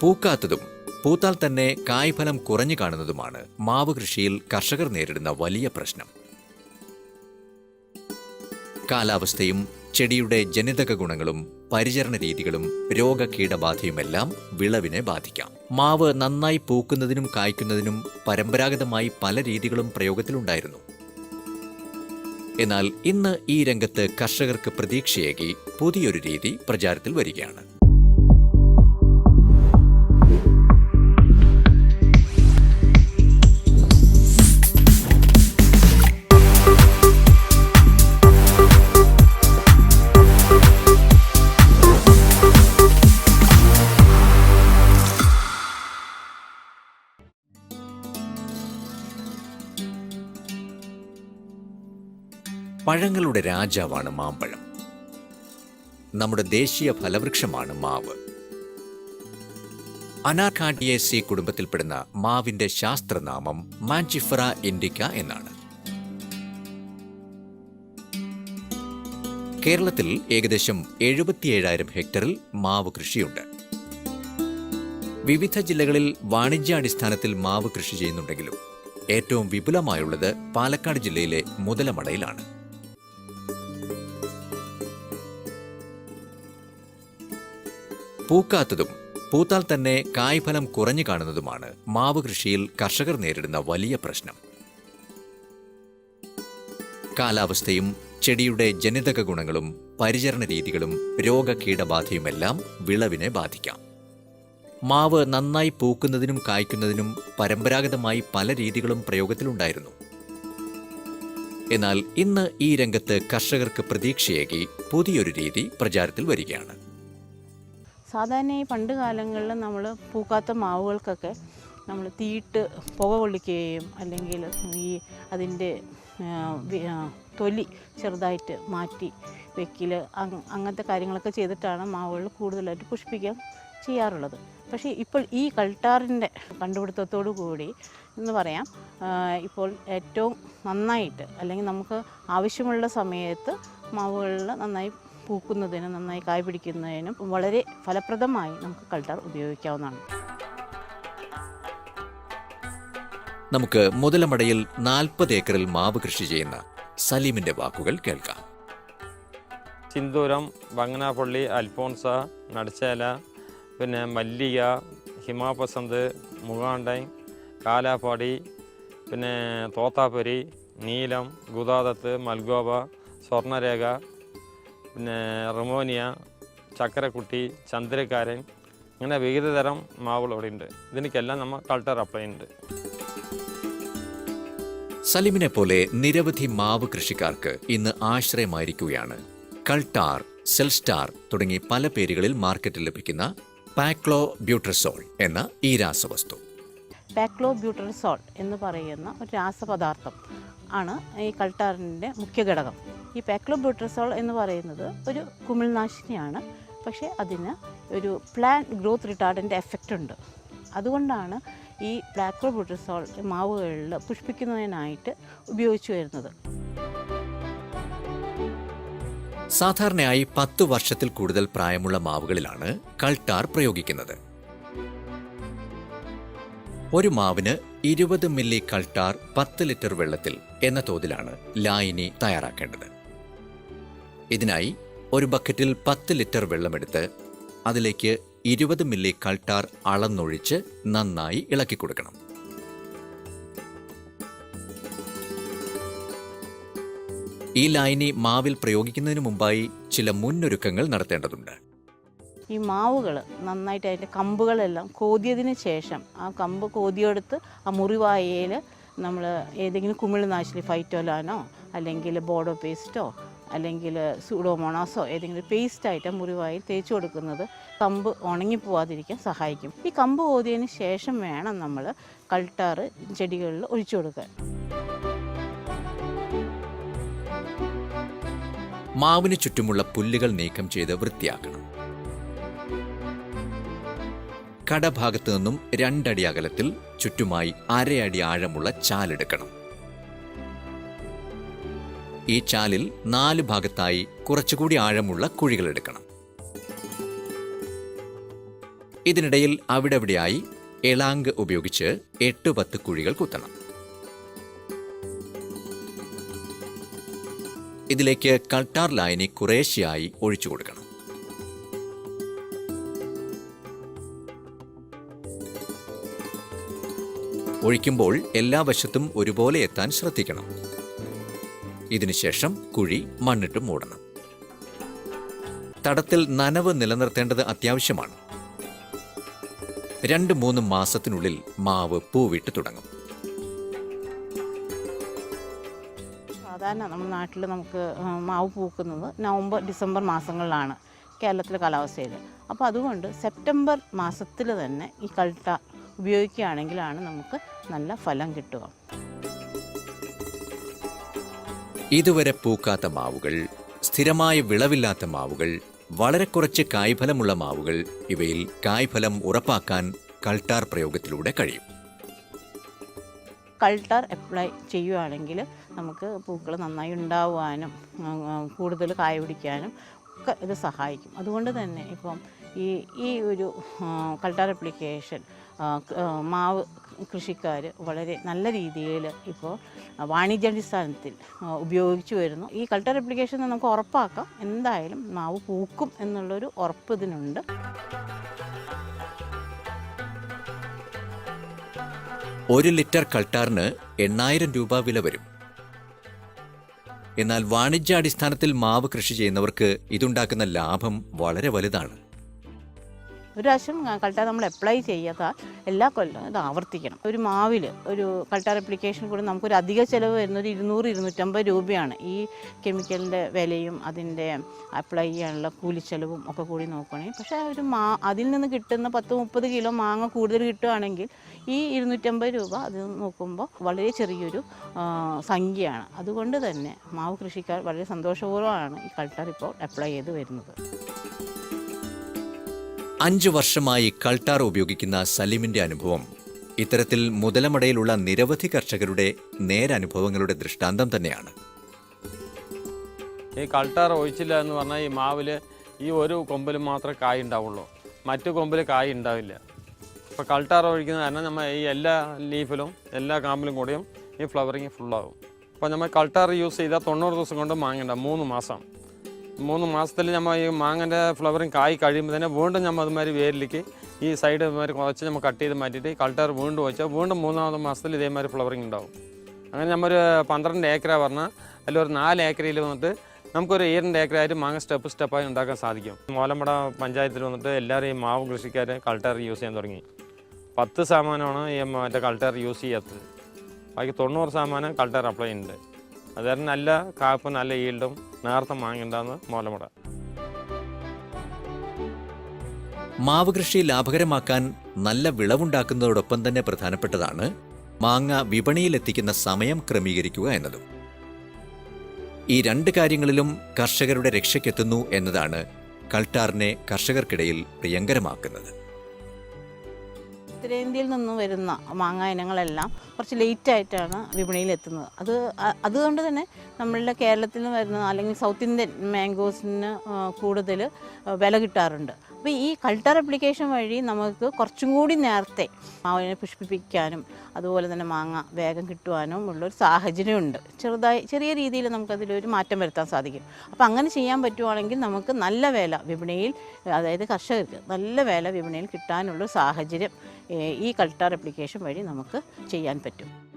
പൂക്കാത്തതും പൂത്താൽ തന്നെ കായ്ഫലം കുറഞ്ഞു കാണുന്നതുമാണ് മാവ് കൃഷിയിൽ കർഷകർ നേരിടുന്ന വലിയ പ്രശ്നം. കാലാവസ്ഥയും ചെടിയുടെ ജനിതക ഗുണങ്ങളും പരിചരണ രീതികളും രോഗകീടബാധയുമെല്ലാം വിളവിനെ ബാധിക്കാം. മാവ് നന്നായി പൂക്കുന്നതിനും കായ്ക്കുന്നതിനും പരമ്പരാഗതമായി പല രീതികളും പ്രയോഗത്തിലുണ്ടായിരുന്നു. എന്നാൽ ഇന്ന് ഈ രംഗത്ത് കർഷകർക്ക് പ്രതീക്ഷയേകി പുതിയൊരു രീതി പ്രചാരത്തിൽ വരികയാണ്. പഴങ്ങളുടെ രാജാവാണ് മാമ്പഴം. നമ്മുടെ ദേശീയ ഫലവൃക്ഷമാണ് മാവ്. അനാർക്കാഡിയേസി കുടുംബത്തിൽപ്പെടുന്ന മാവിന്റെ ശാസ്ത്രനാമം മാഞ്ചിഫറ ഇൻഡിക്ക എന്നാണ്. കേരളത്തിൽ ഏകദേശം എഴുപത്തിയേഴായിരം ഹെക്ടറിൽ മാവ് കൃഷിയുണ്ട്. വിവിധ ജില്ലകളിൽ വാണിജ്യാടിസ്ഥാനത്തിൽ മാവ് കൃഷി ചെയ്യുന്നുണ്ടെങ്കിലും ഏറ്റവും വിപുലമായുള്ളത് പാലക്കാട് ജില്ലയിലെ മുതലമടയിലാണ്. പൂക്കാത്തതും പൂത്താൽ തന്നെ കായ്ഫലം കുറഞ്ഞു കാണുന്നതുമാണ് മാവ് കൃഷിയിൽ കർഷകർ നേരിടുന്ന വലിയ പ്രശ്നം. കാലാവസ്ഥയും ചെടിയുടെ ജനിതക ഗുണങ്ങളും പരിചരണ രീതികളും രോഗകീടബാധയുമെല്ലാം വിളവിനെ ബാധിക്കാം. മാവ് നന്നായി പൂക്കുന്നതിനും കായ്ക്കുന്നതിനും പരമ്പരാഗതമായി പല രീതികളും പ്രയോഗത്തിലുണ്ടായിരുന്നു. എന്നാൽ ഇന്ന് ഈ രംഗത്ത് കർഷകർക്ക് പ്രതീക്ഷയേകി പുതിയൊരു രീതി പ്രചാരത്തിൽ വരികയാണ്. സാധാരണ ഈ പണ്ട് കാലങ്ങളിൽ നമ്മൾ പൂക്കാത്ത മാവുകൾക്കൊക്കെ നമ്മൾ തീയിട്ട് പുക കൊള്ളിക്കുകയും അല്ലെങ്കിൽ ഈ അതിന്റെ തൊലി ചെറുതായിട്ട് മാറ്റി വെക്കിൽ അങ്ങനത്തെ കാര്യങ്ങളൊക്കെ ചെയ്തിട്ടാണ് മാവുകൾ കൂടുതലായിട്ട് പുഷ്പിക്കാൻ ചെയ്യാറുള്ളത്. പക്ഷേ ഇപ്പോൾ ഈ കൾട്ടാറിന്റെ കണ്ടുപിടുത്തത്തോടു കൂടി എന്ന് പറയാം ഇപ്പോൾ ഏറ്റവും നന്നായിട്ട് അല്ലെങ്കിൽ നമുക്ക് ആവശ്യമുള്ള സമയത്ത് മാവുകളിൽ നന്നായി പൂക്കുന്നതിനും നന്നായി കായ് പിടിക്കുന്നതിനും വളരെ ഫലപ്രദമായി നമുക്ക് കൾട്ടർ ഉപയോഗിക്കാവുന്നതാണ്. നമുക്ക് മുതലമടയിൽ നാൽപ്പത് ഏക്കറിൽ മാവ് കൃഷി ചെയ്യുന്ന സലീമിന്റെ വാക്കുകൾ കേൾക്കാം. ചിന്തൂരം വങ്ങനാപ്പള്ളി അൽഫോൺസ നടച്ചേല പിന്നെ മല്ലിക ഹിമാപസന്ത് മുഗാണ്ടൈ കാലാപ്പാടി പിന്നെ തോത്താപ്പൊരി നീലം ഗുദാദത്ത് മൽഗോബ സ്വർണരേഖ പിന്നെ റൊമോനിയ ചക്കരക്കുട്ടി ചന്ദ്രക്കാരൻ അങ്ങനെ വിവിധ തരം മാവുകൾ ഉണ്ട് ഇതിനൊക്കെല്ലാം നമ്മൾ കൾട്ടർ അപ്ലൈ ഉണ്ട് സലിമിനെ പോലെ നിരവധി മാവ് കൃഷിക്കാർക്ക് ഇന്ന് ആശ്രയമായിരിക്കുകയാണ്. കൾട്ടാർ സെൽസ്റ്റാർ തുടങ്ങി പല പേരുകളിൽ മാർക്കറ്റിൽ ലഭിക്കുന്ന പാക്ലോ ബ്യൂട്രസോൾ എന്ന ഈ രാസവസ്തു. പാക്ലോ ബ്യൂട്രസോൾ എന്ന് പറയുന്ന ഒരു രാസപദാർത്ഥം ആണ് ഈ കൾട്ടാറിന്റെ മുഖ്യ ഘടകം. ഈ പാക്ലോബ്യൂട്ടർസോൾ എന്ന് പറയുന്നത് ഒരു കുമിൾനാശിനിയാണ്. പക്ഷേ അതിന് ഒരു പ്ലാൻ ഗ്രോത്ത് റിട്ടാർഡിന്റെ എഫക്റ്റ് ഉണ്ട്. അതുകൊണ്ടാണ് ഈ പ്ലാക്ലോബ്യൂട്രസോൾ മാവുകളിൽ പുഷ്പിക്കുന്നതിനായിട്ട് ഉപയോഗിച്ചു വരുന്നത്. സാധാരണയായി പത്ത് വർഷത്തിൽ കൂടുതൽ പ്രായമുള്ള മാവുകളിലാണ് കൾട്ടാർ പ്രയോഗിക്കുന്നത്. ഒരു മാവിന് ഇരുപത് മില്ലി കൾട്ടാർ പത്ത് ലിറ്റർ വെള്ളത്തിൽ എന്ന തോതിലാണ് ലായിനി തയ്യാറാക്കേണ്ടത്. ഇതിനായി ഒരു ബക്കറ്റിൽ പത്ത് ലിറ്റർ വെള്ളമെടുത്ത് അതിലേക്ക് ഇരുപത് മില്ലി കൾട്ടാർ അളന്നൊഴിച്ച് നന്നായി ഇളക്കി കൊടുക്കണം. ഈ ലായനി മാവിൽ പ്രയോഗിക്കുന്നതിന് മുമ്പായി ചില മുന്നൊരുക്കങ്ങൾ നടത്തേണ്ടതുണ്ട്. ഈ മാവുകൾ നന്നായിട്ട് അതിന്റെ കമ്പുകളെല്ലാം കോതിയതിന് ശേഷം ആ കമ്പ് കോതിയെടുത്ത് ആ മുറിവായയിൽ നമ്മൾ ഏതെങ്കിലും കുമിൾനാശിനി ഫൈറ്റോലാനോ അല്ലെങ്കിൽ ബോഡോ പേസ്റ്റോ അല്ലെങ്കിൽ സൂഡോമോണാസോ ഏതെങ്കിലും പേസ്റ്റായിട്ട് മുറിവായി തേച്ച് കൊടുക്കുന്നത് കമ്പ് ഉണങ്ങിപ്പോവാതിരിക്കാൻ സഹായിക്കും. ഈ കമ്പ് ഓതിയതിന് ശേഷം വേണം നമ്മൾ കൾട്ടാറ് ചെടികളിൽ ഒഴിച്ചു കൊടുക്കാൻ. മാവിന് ചുറ്റുമുള്ള പുല്ലുകൾ നീക്കം ചെയ്ത് വൃത്തിയാക്കണം. കടഭാഗത്തു നിന്നും രണ്ടടി അകലത്തിൽ ചുറ്റുമായി അരയടി ആഴമുള്ള ചാലെടുക്കണം. ഈ ചാലിൽ നാല് ഭാഗത്തായി കുറച്ചുകൂടി ആഴമുള്ള കുഴികൾ എടുക്കണം. ഇതിനിടയിൽ അവിടെവിടെയായി എളാങ്ക് ഉപയോഗിച്ച് എട്ട് പത്ത് കുഴികൾ കുത്തണം. ഇതിലേക്ക് കൾട്ടാർ ലൈനി കുറേശ്ശെയായി ഒഴിച്ചു കൊടുക്കണം. ഒഴിക്കുമ്പോൾ എല്ലാ വശത്തും ഒരുപോലെ എത്താൻ ശ്രദ്ധിക്കണം. ഇതിനുശേഷം കുഴി മണ്ണിട്ട് മൂടണം. തടത്തിൽ നനവ് നിലനിർത്തേണ്ടത് അത്യാവശ്യമാണ്. രണ്ട് മൂന്ന് മാസത്തിനുള്ളിൽ മാവ് പൂവിട്ട് തുടങ്ങും. സാധാരണ നമ്മുടെ നാട്ടിൽ നമുക്ക് മാവ് പൂക്കുന്നത് നവംബർ ഡിസംബർ മാസങ്ങളിലാണ് കേരളത്തിലെ കാലാവസ്ഥയിൽ. അപ്പോൾ അതുകൊണ്ട് സെപ്റ്റംബർ മാസത്തിൽ തന്നെ ഈ കൾട്ട ഉപയോഗിക്കുകയാണെങ്കിലാണ് നമുക്ക് നല്ല ഫലം കിട്ടുക. ഇതുവരെ പൂക്കാത്ത മാവുകൾ സ്ഥിരമായ വിളവില്ലാത്ത മാവുകൾ വളരെ കുറച്ച് കായ്ഫലമുള്ള മാവുകൾ ഇവയിൽ കായ്ഫലം ഉറപ്പാക്കാൻ കൾട്ടാർ പ്രയോഗത്തിലൂടെ കഴിയും. കൾട്ടാർ അപ്ലൈ ചെയ്യുകയാണെങ്കിൽ നമുക്ക് പൂക്കൾ നന്നായി ഉണ്ടാവാനും കൂടുതൽ കായ പിടിക്കാനും ഒക്കെ ഇത് സഹായിക്കും. അതുകൊണ്ട് തന്നെ ഇപ്പം ഈ ഈ ഒരു കൾട്ടാർ അപ്ലിക്കേഷൻ മാവ് കൃഷിക്കാർ വളരെ നല്ല രീതിയിൽ ഇപ്പോൾ വാണിജ്യാടിസ്ഥാനത്തിൽ ഉപയോഗിച്ചു വരുന്നു. ഈ കൾട്ടർ അപ്ലിക്കേഷൻ നമുക്ക് ഉറപ്പാക്കാം. എന്തായാലും മാവ് പൂക്കും എന്നുള്ളൊരു ഉറപ്പ് ഇതിനുണ്ട്. ഒരു ലിറ്റർ കൾട്ടാറിന് എണ്ണായിരം രൂപ വില വരും. എന്നാൽ വാണിജ്യാടിസ്ഥാനത്തിൽ മാവ് കൃഷി ചെയ്യുന്നവർക്ക് ഇതുണ്ടാക്കുന്ന ലാഭം വളരെ വലുതാണ്. ഒരു പ്രാവശ്യം കൾട്ടാർ നമ്മൾ അപ്ലൈ ചെയ്യാത്ത എല്ലാ കൊല്ലം ഇത് ആവർത്തിക്കണം. ഒരു മാവിൽ ഒരു കൾട്ടാർ അപ്ലിക്കേഷൻ കൂടി നമുക്കൊരു അധിക ചിലവ് വരുന്ന ഒരു ഇരുന്നൂറ് ഇരുന്നൂറ്റമ്പത് രൂപയാണ്. ഈ കെമിക്കലിന്റെ വിലയും അതിന്റെ അപ്ലൈ ചെയ്യാനുള്ള കൂലിച്ചെലവും ഒക്കെ കൂടി നോക്കുകയാണെങ്കിൽ പക്ഷേ ഒരു മാ അതിൽ നിന്ന് കിട്ടുന്ന പത്ത് മുപ്പത് കിലോ മാങ്ങ കൂടുതൽ കിട്ടുകയാണെങ്കിൽ ഈ ഇരുന്നൂറ്റമ്പത് രൂപ അത് നോക്കുമ്പോൾ വളരെ ചെറിയൊരു സംഖ്യയാണ്. അതുകൊണ്ട് തന്നെ മാവ് കൃഷിക്കാർ വളരെ സന്തോഷപൂർവമാണ് ഈ കൾട്ടാർ ഇപ്പോൾ അപ്ലൈ ചെയ്ത് വരുന്നത്. അഞ്ചു വർഷമായി കൾട്ടാർ ഉപയോഗിക്കുന്ന സലീമിന്റെ അനുഭവം. ഇത്തരത്തിൽ മുതലമടയിലുള്ള നിരവധി കർഷകരുടെ നേരനുഭവങ്ങളുടെ ദൃഷ്ടാന്തം തന്നെയാണ്. ഈ കൾട്ടാർ ഒഴിച്ചില്ല എന്ന് പറഞ്ഞാൽ ഈ മാവിൽ ഈ ഒരു കൊമ്പിൽ മാത്രമേ കായ് ഉണ്ടാവുള്ളൂ. മറ്റു കൊമ്പിൽ കായ് ഉണ്ടാവില്ല. അപ്പോൾ കൾട്ടാർ ഒഴിക്കുന്ന കാരണം നമ്മൾ ഈ എല്ലാ ലീഫിലും എല്ലാ കാമ്പിലും കൂടിയും ഈ ഫ്ലവറിങ് ഫുള്ളാവും. അപ്പോൾ നമ്മൾ കൾട്ടാർ യൂസ് ചെയ്താൽ തൊണ്ണൂറ് ദിവസം കൊണ്ട് മാങ്ങണ്ട മൂന്ന് മാസം. മൂന്ന് മാസത്തിൽ നമ്മൾ ഈ മാങ്ങന്റെ ഫ്ലവറിങ് കായ് കഴിയുമ്പോൾ തന്നെ വീണ്ടും നമ്മൾ അതുമാതിരി വേരിലേക്ക് ഈ സൈഡ് ഇതുമാതിരി കുറച്ച് നമ്മൾ കട്ട് ചെയ്ത് മാറ്റിയിട്ട് കൾട്ടർ വീണ്ടും വെച്ചാൽ വീണ്ടും മൂന്നാമത് മാസത്തിൽ ഇതേമാതിരി ഫ്ലവറിങ് ഉണ്ടാവും. അങ്ങനെ നമ്മൊരു പന്ത്രണ്ട് ഏക്കറ പറഞ്ഞാൽ ഒരു നാല് ഏക്കറയിൽ വന്നിട്ട് നമുക്കൊരു ഏഴ് ഏക്കറായിട്ട് മാങ്ങ സ്റ്റെപ്പ് സ്റ്റെപ്പായി ഉണ്ടാക്കാൻ സാധിക്കും. മോലമ്പട പഞ്ചായത്തിൽ വന്നിട്ട് എല്ലാവരും ഈ മാവ് കൃഷിക്കാർ കൾട്ടർ യൂസ് ചെയ്യാൻ തുടങ്ങി. പത്ത് ശതമാനമാണ് ഈ മറ്റേ കൾട്ടർ യൂസ് ചെയ്യാത്തത്. ബാക്കി തൊണ്ണൂറ് ശതമാനം കൾട്ടർ അപ്ലൈ ചെയ്യുന്നുണ്ട്. അതായത് നല്ല കാപ്പ് നല്ല ഈൽഡും നേർത്ത മാങ്ങുണ്ടാന്ന് മോലമുട. മാവ് കൃഷി ലാഭകരമാക്കാൻ നല്ല വിളവുണ്ടാക്കുന്നതോടൊപ്പം തന്നെ പ്രധാനപ്പെട്ടതാണ് മാങ്ങ വിപണിയിലെത്തിക്കുന്ന സമയം ക്രമീകരിക്കുക എന്നതും. ഈ രണ്ട് കാര്യങ്ങളിലും കർഷകരുടെ രക്ഷയ്ക്കെത്തുന്നു എന്നതാണ് കൾട്ടാറിനെ കർഷകർക്കിടയിൽ പ്രിയങ്കരമാക്കുന്നത്. ഉത്തരേന്ത്യയിൽ നിന്ന് വരുന്ന മാങ്ങ ഇനങ്ങളെല്ലാം കുറച്ച് ലേറ്റ് ആയിട്ടാണ് വിപണിയിൽ എത്തുന്നത്. അത് അതുകൊണ്ട് തന്നെ നമ്മളുടെ കേരളത്തിൽ നിന്ന് വരുന്ന അല്ലെങ്കിൽ സൗത്ത് ഇന്ത്യൻ മാംഗോസിന് കൂടുതൽ വില കിട്ടാറുണ്ട്. അപ്പോൾ ഈ കൾട്ടർ അപ്ലിക്കേഷൻ വഴി നമുക്ക് കുറച്ചും കൂടി നേരത്തെ മാവിനെ പുഷ്പിപ്പിക്കാനും അതുപോലെ തന്നെ മാങ്ങ വേഗം കിട്ടുവാനും ഉള്ളൊരു സാഹചര്യമുണ്ട് ചെറുതായി ചെറിയ രീതിയിൽ നമുക്കതിലൊരു മാറ്റം വരുത്താൻ സാധിക്കും. അപ്പോൾ അങ്ങനെ ചെയ്യാൻ പറ്റുവാണെങ്കിൽ നമുക്ക് നല്ല വില വിപണിയിൽ അതായത് കർഷകർക്ക് നല്ല വില വിപണിയിൽ കിട്ടാനുള്ള സാഹചര്യം ഈ കൾട്ടർ അപ്ലിക്കേഷൻ വഴി നമുക്ക് ചെയ്യാൻ പറ്റും.